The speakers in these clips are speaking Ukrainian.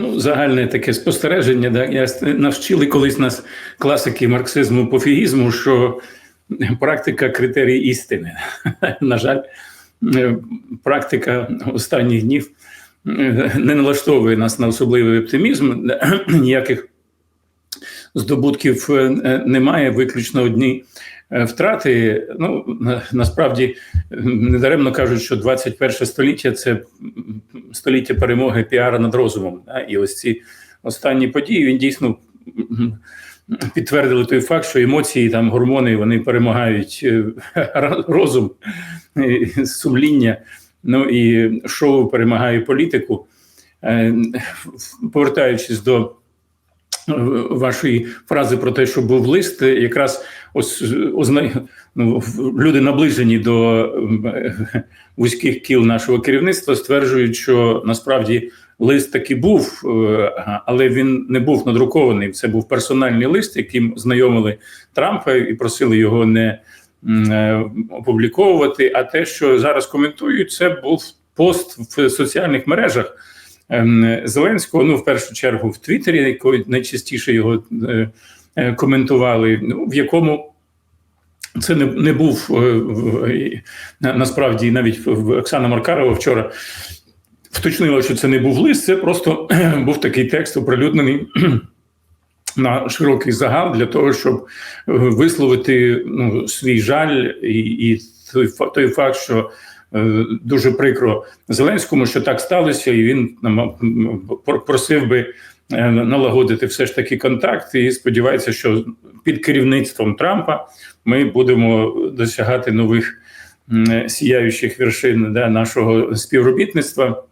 Ну, загальне таке спостереження. Да? Я навчили колись нас класики марксизму пофігізму, що практика критерій істини. На жаль, е, практика останніх днів е, не налаштовує нас на особливий оптимізм. Ніяких здобутків е, немає, виключно одні втрати. Ну насправді е, недаремно кажуть, що 21 століття це століття перемоги піара над розумом. І ось ці останні події він дійсно підтвердили той факт, що емоції, там гормони вони перемагають е, розум, е, сумління. Ну і шоу перемагає політику. Е, Повертаючись до е, вашої фрази про те, що був лист, е, якраз ось озна... ну, люди наближені до е, вузьких кіл нашого керівництва, стверджують, що насправді лист таки був, е, але він не був надрукований. Це був персональний лист, яким знайомили Трампа і просили його не е, опубліковувати. А те, що зараз коментують, це був пост в соціальних мережах. ем, Зеленського, ну в першу чергу в Твіттері, якою найчастіше його е, е, коментували, ну, в якому це не, не був е, на- насправді навіть Оксана Маркарова вчора вточнила, що це не був лист, це просто був такий текст оприлюднений. На широкий загал для того, щоб е, висловити ну, свій жаль і, і той, той факт, що е, дуже прикро Зеленському, що так сталося, і він нам, просив би е, налагодити все ж таки контакт, і сподівається, що під керівництвом Трампа ми будемо досягати нових сіяючих вершин да, нашого співробітництва.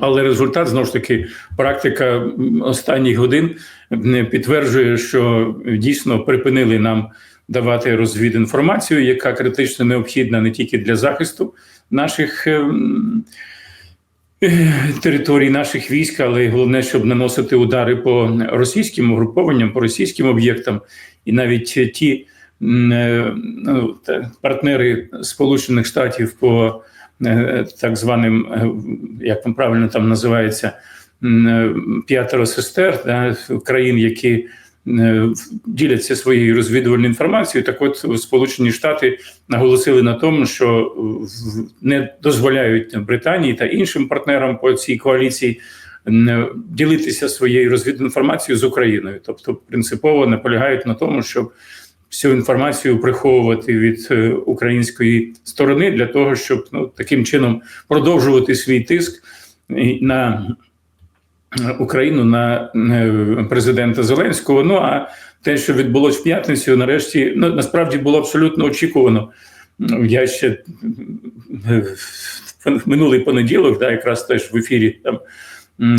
Але результат знову ж таки практика останніх годин підтверджує, що дійсно припинили нам давати розвідінформацію, яка критично необхідна не тільки для захисту наших е, наших військ, але головне, щоб наносити удари по російським угрупованням, по російським об'єктам, і навіть ті е, ну, партнери Сполучених Штатів по е, так званим, е, як там правильно там називається, п'ятеро сестер да, країн, які діляться своєю розвідувальною інформацією. Так, от Сполучені Штати наголосили на тому, що не дозволяють Британії та іншим партнерам по цій коаліції м, ділитися своєю розвідінформацією з Україною, тобто принципово наполягають на тому, щоб всю інформацію приховувати від е, української сторони для того, щоб ну таким чином продовжувати свій тиск на Україну на е, президента Зеленського. Ну а те, що відбулось в п'ятницю, нарешті ну насправді було абсолютно очікувано. Я ще е, в минулий понеділок, да, якраз теж в ефірі там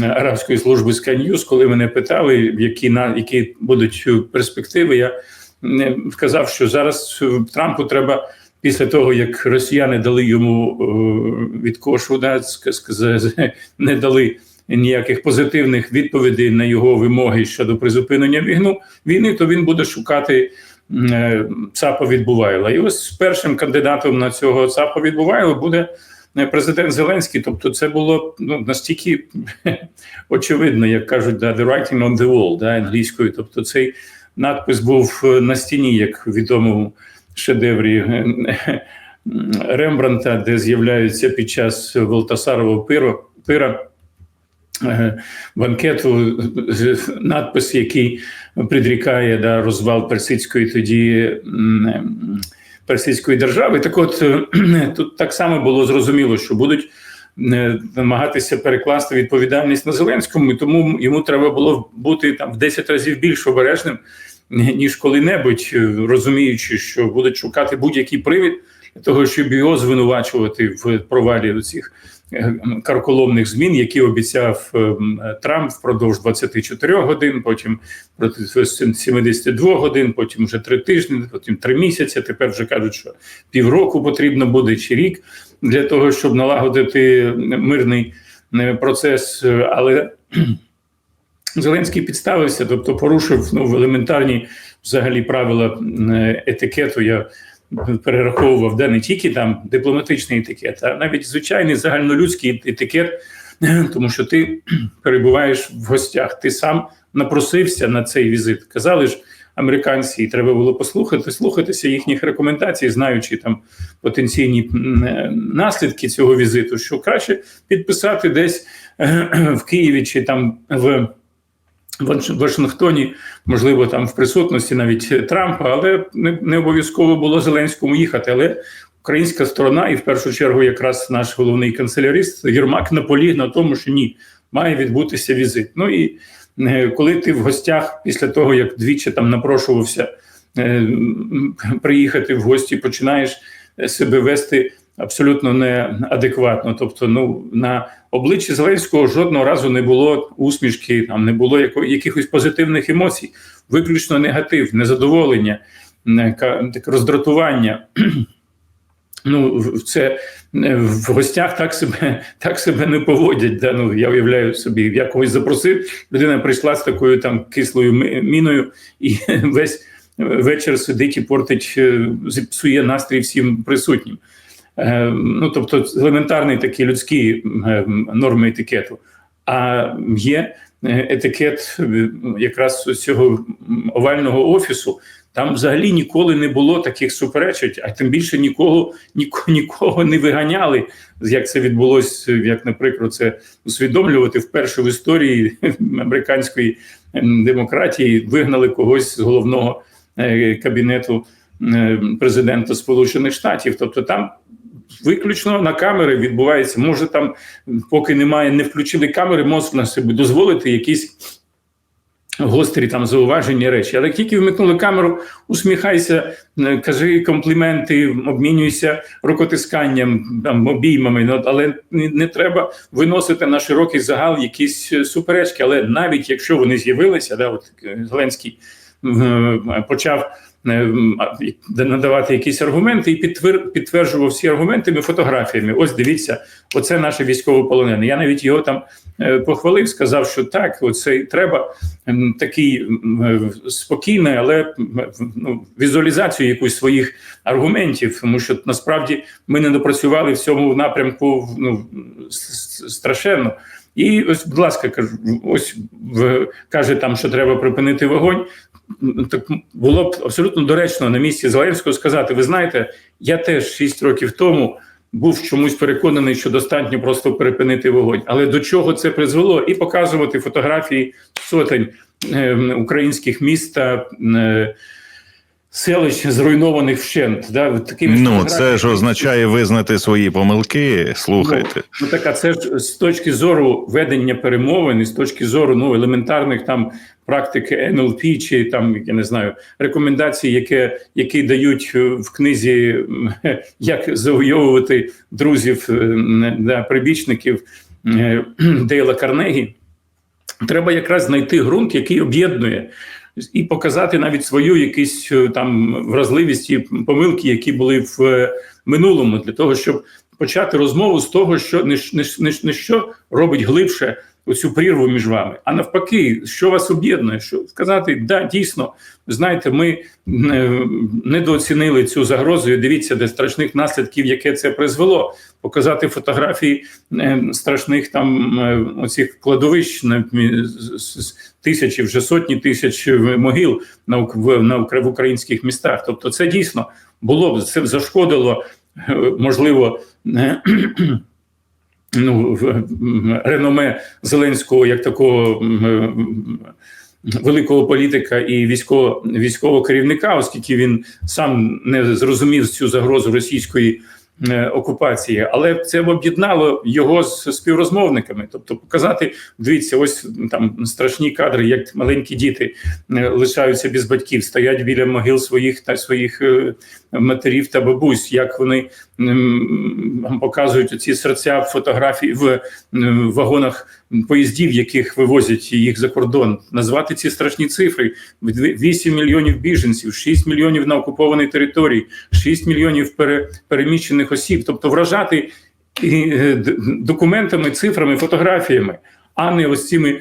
арабської служби News, коли мене питали, які на які будуть е, перспективи, я е, сказав, що зараз е, Трампу треба. Після того, як росіяни дали йому е, від кошу, да, не дали ніяких позитивних відповідей на його вимоги щодо призупинення війну війни, то він буде шукати е, ЦАПа відбувайла. І ось першим кандидатом на цього ЦАПа відбувайла буде е, президент Зеленський. Тобто, це було ну настільки очевидно, як кажуть, да, the writing on the wall, да, англійською. Тобто, цей надпис був е, на стіні, як в відомому шедеврі Рембранта, де з'являються під час Волтасарового пира банкету е, надпис, який предрікає да, розвал персидської тоді ем, персидської держави. Так от е, тут так само було зрозуміло, що будуть е, намагатися перекласти відповідальність на Зеленському, і тому йому треба було бути там в 10 разів більш обережним, ніж коли-небудь, е, розуміючи, що будуть шукати будь-який привід для того, щоб його звинувачувати в провалі цих е, карколомних змін, які обіцяв е, Трамп впродовж 24 годин, потім проти 72 годин, потім вже три тижні, потім три місяці. Тепер вже кажуть, що півроку потрібно буде чи рік для того, щоб налагодити мирний е, процес. Але Зеленський підставився, тобто порушив ну, елементарні взагалі правила е, етикету. Я перераховував де не тільки там дипломатичний етикет, а навіть звичайний загальнолюдський етикет тому що ти перебуваєш в гостях. Ти сам напросився на цей візит. Казали ж американці, і треба було послухати, слухатися їхніх рекомендацій, знаючи там потенційні наслідки цього візиту, що краще підписати десь в Києві чи там в. В Вашингтоні, можливо, там в присутності навіть Трампа, але не, обов'язково було Зеленському їхати. Але українська сторона, і в першу чергу, якраз наш головний канцелярист Єрмак наполіг на тому, що ні, має відбутися візит. Ну і е, коли ти в гостях після того, як двічі там напрошувався е, приїхати в гості, починаєш себе вести абсолютно неадекватно. Тобто, ну на обличчі Зеленського жодного разу не було усмішки, там не було яко, якихось позитивних емоцій, виключно негатив, незадоволення, таке роздратування. Ну, це в гостях так себе так себе не поводять. Да? Ну, Я уявляю собі, я когось запросив, людина прийшла з такою там кислою міною і весь вечір сидить і портить, псує настрій всім присутнім. Е, ну тобто елементарний такі людські е, норми етикету. А є е, етикет якраз цього овального офісу. Там взагалі ніколи не було таких суперечень, а тим більше нікого нікого, нікого не виганяли. Як це відбулося, як, наприклад, це усвідомлювати вперше в історії американської демократії, вигнали когось з головного кабінету президента Сполучених Штатів. Тобто там виключно на камери відбувається. Може, там, поки немає, не включили камери, можна собі дозволити якісь гострі там зауваження речі. Але тільки вмикнули камеру, усміхайся, е, кажи компліменти, обмінюйся рукотисканням, там обіймами. Ну, але не, не треба виносити на широкий загал якісь е, суперечки. Але навіть якщо вони з'явилися, да, от е, Зеленський почав. Е, надавати якісь аргументи і підтверджував всі аргументами фотографіями. Ось дивіться, оце наше військовополонене. Я навіть його там е, похвалив, сказав, що так, оце треба такий спокійний, але ну, візуалізацію якусь своїх аргументів, тому що насправді ми не допрацювали в цьому напрямку ну, страшенно. І ось, будь ласка, кажу, ось в, каже там, що треба припинити вогонь так було б абсолютно доречно на місці Зеленського сказати: ви знаєте, я теж 6 років тому був чомусь переконаний, що достатньо просто перепинити вогонь. Але до чого це призвело? І показувати фотографії сотень е, українських міст е, селищ зруйнованих вщент. Да, такими ну це ж означає визнати свої помилки. Слухайте, ну, ну так, а це ж з точки зору ведення перемовин, і з точки зору ну елементарних там практики НЛП, чи там я не знаю рекомендації, які, які дають в книзі як завойовувати друзів е, да, прибічників е, Дейла Карнегі. Треба якраз знайти ґрунт, який об'єднує і показати навіть свою якусь е, там вразливість і помилки, які були в е, минулому, для того, щоб почати розмову з того, що не, не, не, не що робить глибше оцю прірву між вами. А навпаки, що вас об'єднує, що сказати, да, дійсно, знаєте, ми е, недооцінили цю загрозу. і Дивіться, де страшних наслідків, яке це призвело. Показати фотографії е, страшних там е, оцих кладовищ тисячі, вже сотні тисяч могил в українських містах. Тобто, це дійсно було б це зашкодило можливо ну, реноме Зеленського як такого великого політика і військового військового керівника, оскільки він сам не зрозумів цю загрозу російської. Е, окупації, але це об'єднало його з співрозмовниками. Тобто, показати, дивіться, ось там страшні кадри, як маленькі діти е, лишаються без батьків, стоять біля могил своїх та своїх е, матерів та бабусь, як вони показують ці серця фотографії в вагонах поїздів, яких вивозять їх за кордон, назвати ці страшні цифри: 8 мільйонів біженців, 6 мільйонів на окупованій території, 6 мільйонів переміщених осіб, тобто вражати е, документами, цифрами, фотографіями. А не ось цими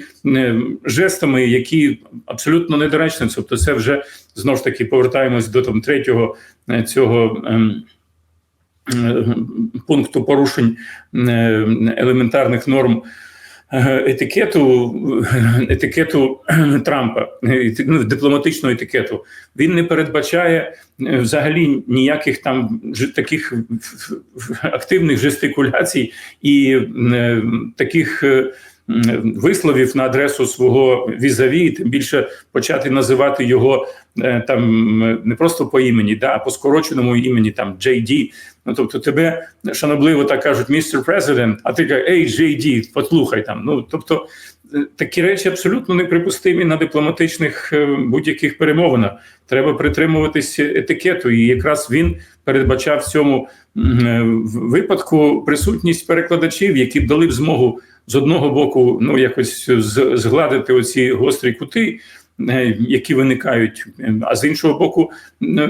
жестами, які абсолютно недоречні. Тобто, це вже знову ж таки повертаємось до там третього е, цього ем, пункту порушень елементарних норм е, етикету, етикету Трампа, ну, дипломатичного етикету, він не передбачає е, взагалі ніяких там таких активних жестикуляцій і е, таких. Висловів на адресу свого візаві, тим більше почати називати його е, там не просто по імені, да, а по скороченому імені, там JD. Ну тобто, тебе шанобливо так кажуть, містер президент, а ти кажеш, ей, JD, послухай там. Ну тобто е, такі речі абсолютно неприпустимі на дипломатичних е, будь-яких перемовинах. Треба притримуватись етикету, і якраз він передбачав в цьому випадку присутність перекладачів, які б дали б змогу з одного боку, ну якось згладити оці гострі кути, е, які виникають, е, а з іншого боку, е,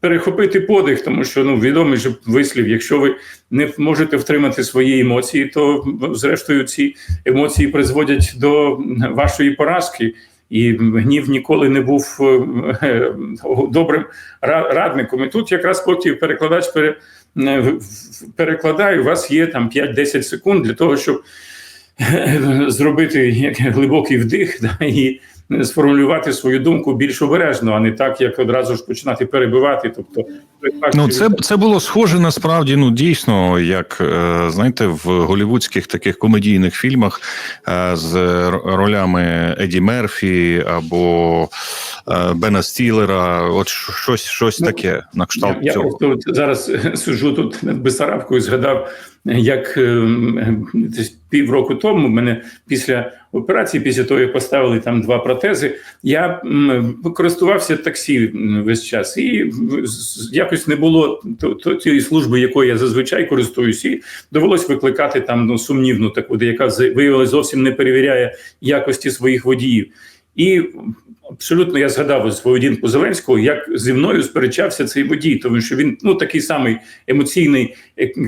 перехопити подих, тому що ну відомий же вислів, якщо ви не можете втримати свої емоції, то зрештою ці емоції призводять до вашої поразки. І гнів ніколи не був е, добрим радником. І тут якраз поки перекладач е, перекладає, у вас є там 5-10 секунд для того, щоб зробити як глибокий вдих да, і сформулювати свою думку більш обережно, а не так, як одразу ж починати перебивати. Тобто, Ну, це, це було схоже насправді, ну дійсно, як е, знаєте, в голівудських таких комедійних фільмах е, з ролями Еді Мерфі або е, Бена Стілера. От щось, щось Ну, таке на кшталт Я, я просто зараз сиджу тут над Бесарабкою, згадав, як е, м, десь півроку тому мене після операції, після того, як поставили там два протези, я користувався таксі весь час, і якось не було тієї служби, якою я зазвичай користуюся, і довелось викликати там ну, сумнівну таку, де яка виявилось зовсім не перевіряє якості своїх водіїв. І абсолютно я згадав ось поведінку Зеленського, як зі мною сперечався цей водій, тому що він ну такий самий емоційний,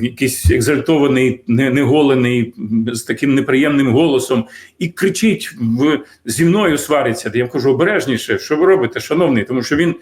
якийсь екзальтований, не- неголений, з таким неприємним голосом, і кричить в зі мною свариться. Я кажу, обережніше, що ви робите, шановний, тому що він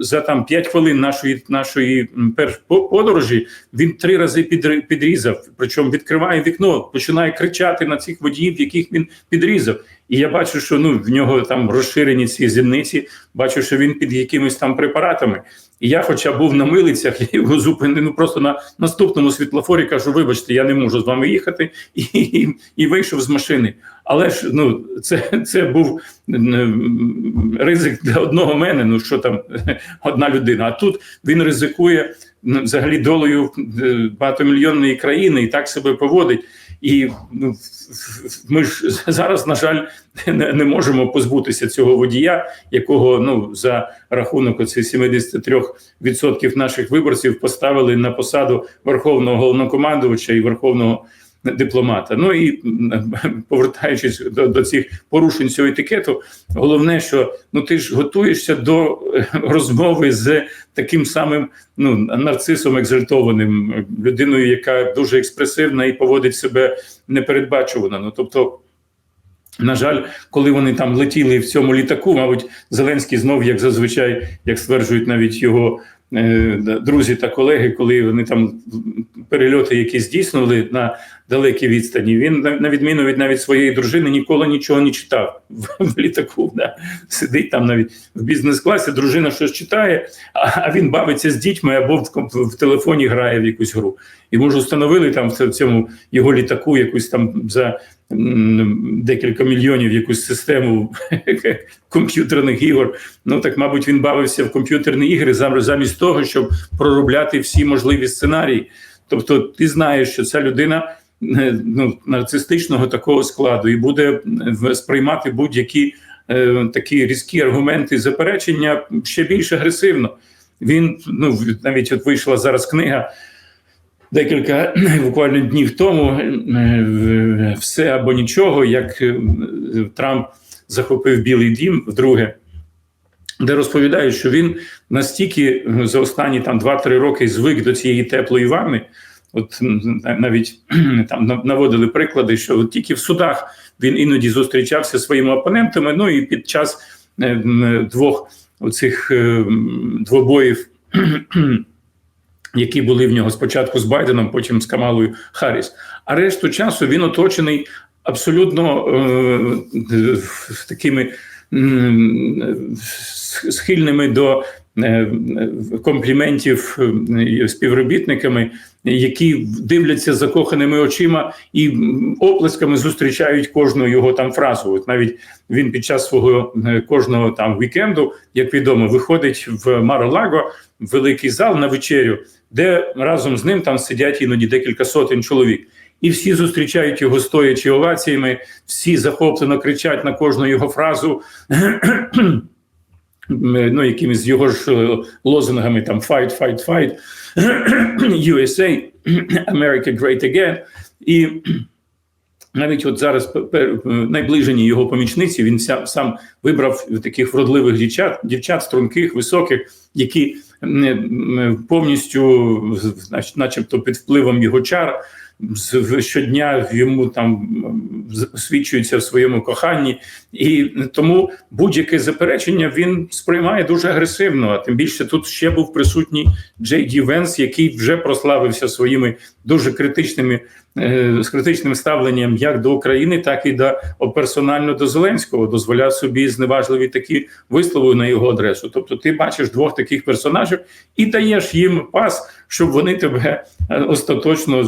за там 5 хвилин нашої нашої м, перш подорожі він три рази підрізав. Причому відкриває вікно, починає кричати на цих водіїв, яких він підрізав. І я бачу, що ну в нього там розширені ці зімниці, бачу, що він під якимись там препаратами. І я, хоча був на милицях, я його зупинив ну, просто на наступному світлофорі, кажу: вибачте, я не можу з вами їхати, і, і, і вийшов з машини. Але ж ну це, це був ризик для одного мене. Ну що там одна людина. А тут він ризикує взагалі долею е, багатомільйонної країни і так себе поводить. І ну, ми ж зараз, на жаль, не, не можемо позбутися цього водія, якого ну за рахунок оцих 73% наших виборців поставили на посаду верховного головнокомандувача і верховного дипломата. Ну і повертаючись до, до цих порушень цього етикету, головне, що ну ти ж готуєшся до е, розмови з таким самим ну нарцисом екзальтованим, людиною, яка дуже експресивна і поводить себе непередбачувано. Ну тобто. На жаль, коли вони там летіли в цьому літаку, мабуть, Зеленський знов, як зазвичай, як стверджують навіть його е, друзі та колеги, коли вони там перельоти якісь здійснювали на далекій відстані, він на, відміну від навіть своєї дружини ніколи нічого не читав в, літаку. Да. Сидить там навіть в бізнес-класі, дружина щось читає, а, він бавиться з дітьми або в, телефоні грає в якусь гру. І може встановили там в цьому його літаку якусь там за декілька мільйонів якусь систему комп'ютерних ігор. Ну так, мабуть, він бавився в комп'ютерні ігри замість того, щоб проробляти всі можливі сценарії. Тобто, ти знаєш, що ця людина ну, нарцистичного такого складу і буде е, сприймати будь-які е, такі різкі аргументи заперечення ще більш агресивно. Він ну навіть от вийшла зараз книга декілька буквально днів тому. е, Все або нічого, як е, Трамп захопив Білий Дім вдруге. Де розповідають, що він настільки е, за останні там 2-3 роки звик до цієї теплої ванни, от навіть там наводили приклади, що от тільки в судах він іноді зустрічався своїми опонентами. Ну і під час е, двох оцих е, двобоїв які були в нього спочатку з Байденом, потім з Камалою Харріс. А решту часу він оточений абсолютно е, такими схильними до е, компліментів е, співробітниками, які дивляться закоханими очима і оплесками зустрічають кожну його там фразу. От навіть він під час свого е, кожного там вікенду, як відомо, виходить в Маро-Лаго, великий зал на вечерю, де разом з ним там сидять іноді декілька сотень чоловік. І всі зустрічають його стоячи оваціями, всі захоплено кричать на кожну його фразу, ну, якимись його ж е, лозунгами там fight, fight, fight, USA, America Great Again. І навіть от зараз найближені його помічниці, він сам вибрав таких вродливих дівчат, дівчат струнких, високих, які повністю, начебто, під впливом його чар, щодня йому там освічується в своєму коханні, і тому будь-яке заперечення він сприймає дуже агресивно. А тим більше тут ще був присутній Джей Ді Венс, який вже прославився своїми дуже критичними е, з критичним ставленням як до України, так і до персонально до Зеленського, дозволяв собі зневажливі такі вислови на його адресу. Тобто, ти бачиш двох таких персонажів і даєш їм пас, щоб вони тебе е, остаточно е,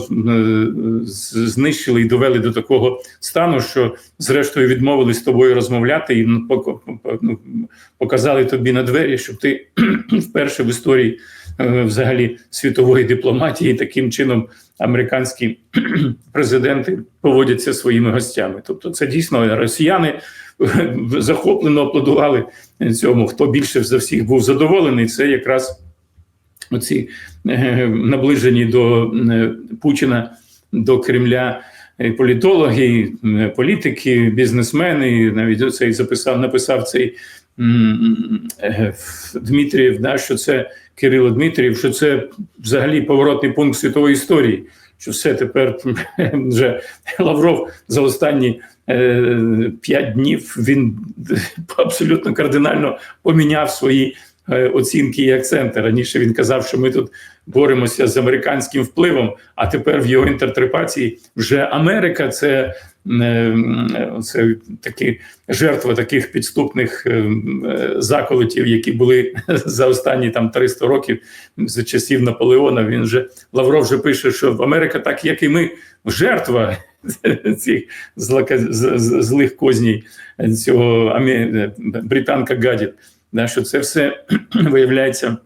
знищили і довели до такого стану, що зрештою відмовились з тобою розмовляти і ну, ну, показали тобі на двері, щоб ти вперше в історії е, взагалі світової дипломатії таким чином американські президенти поводяться своїми гостями. Тобто, це дійсно росіяни захоплено аплодували цьому. Хто більше за всіх був задоволений, це якраз оці е, наближені до е, Путіна, до Кремля. Політологи, е, політики, бізнесмени, навіть оцей записав, написав цей Дмитрієв, да, що це Кирило Дмитрієв, що це взагалі поворотний пункт світової історії. Що все тепер вже Лавров за останні п'ять днів він абсолютно кардинально поміняв свої оцінки і акценти. Раніше він казав, що ми тут боремося з американським впливом, а тепер в його інтерпретації вже Америка це, е, це такі жертва таких підступних е, е, заколотів, які були за останні там 300 років за часів Наполеона. Він вже Лавров вже пише, що Америка, так як і ми, жертва цих злих козній цього амі- британка гадіт. Що це все виявляється.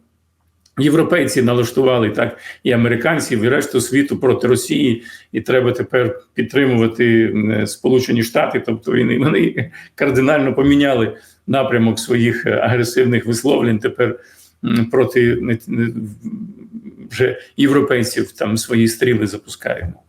Європейці налаштували так і американців, і решту світу проти Росії, і треба тепер підтримувати е, Сполучені Штати. Тобто вони, вони кардинально поміняли напрямок своїх е, агресивних висловлень. Тепер проти вже європейців там свої стріли запускаємо.